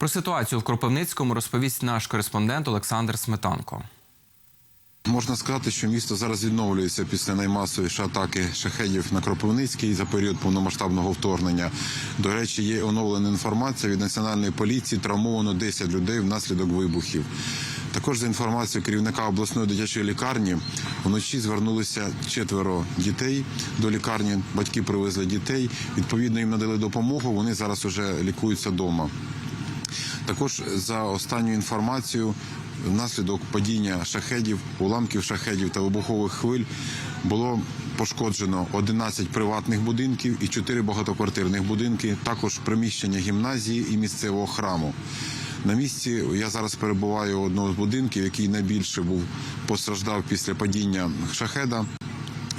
Про ситуацію в Кропивницькому розповість наш кореспондент Олександр Сметанко. Можна сказати, що місто зараз відновлюється після наймасовішої атаки шахедів на Кропивницький за період повномасштабного вторгнення. До речі, є оновлена інформація від національної поліції. Травмовано 10 людей внаслідок вибухів. Також за інформацією керівника обласної дитячої лікарні вночі звернулися четверо дітей до лікарні. Батьки привезли дітей. Відповідно, їм надали допомогу. Вони зараз уже лікуються вдома. Також за останню інформацією, внаслідок падіння шахедів, уламків шахедів та вибухових хвиль було пошкоджено 11 приватних будинків і 4 багатоквартирних будинки, також приміщення гімназії і місцевого храму. На місці я зараз перебуваю у одного з будинків, який найбільше був постраждав після падіння шахеда.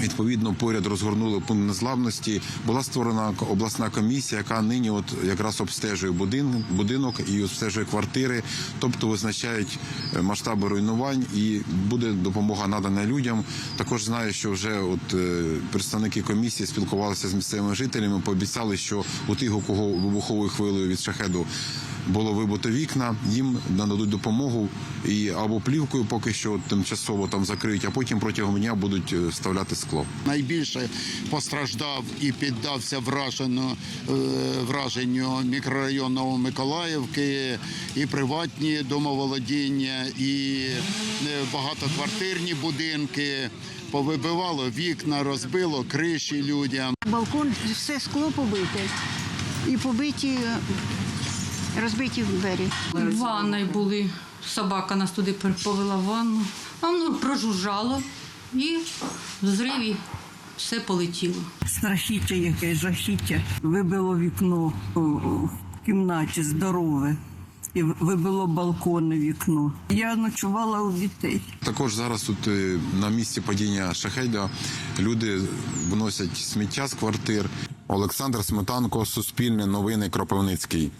Відповідно, поряд розгорнули пункт незламності. Була створена обласна комісія, яка нині от якраз обстежує будин, будинок і обстежує квартири, тобто визначають е, масштаби руйнувань і буде допомога надана людям. Також знаю, що вже от е, представники комісії спілкувалися з місцевими жителями, пообіцяли, що у тих, у кого вибуховою хвилею від шахеду було вибито вікна, їм нададуть допомогу і або плівкою поки що тимчасово там закриють, а потім протягом дня будуть е, вставляти скло. Найбільше постраждав і піддався враженню, е, враженню мікрорайон Новомиколаївки, і приватні домоволодіння, і е, багатоквартирні будинки. Повибивало вікна, розбило криші людям. Балкон, все скло побите. І побиті, розбиті двері. В були. Собака нас туди повела в ванну. А воно прожужжало і в зриві все полетіло. страхіття яке, жахіття. Вибило вікно в кімнаті здорове. І вибило балконне вікно. Я ночувала у дітей. Також зараз тут е, на місці падіння шахеда люди виносять сміття з квартир. Олександр Сметанко, Суспільне новини Кропивницький.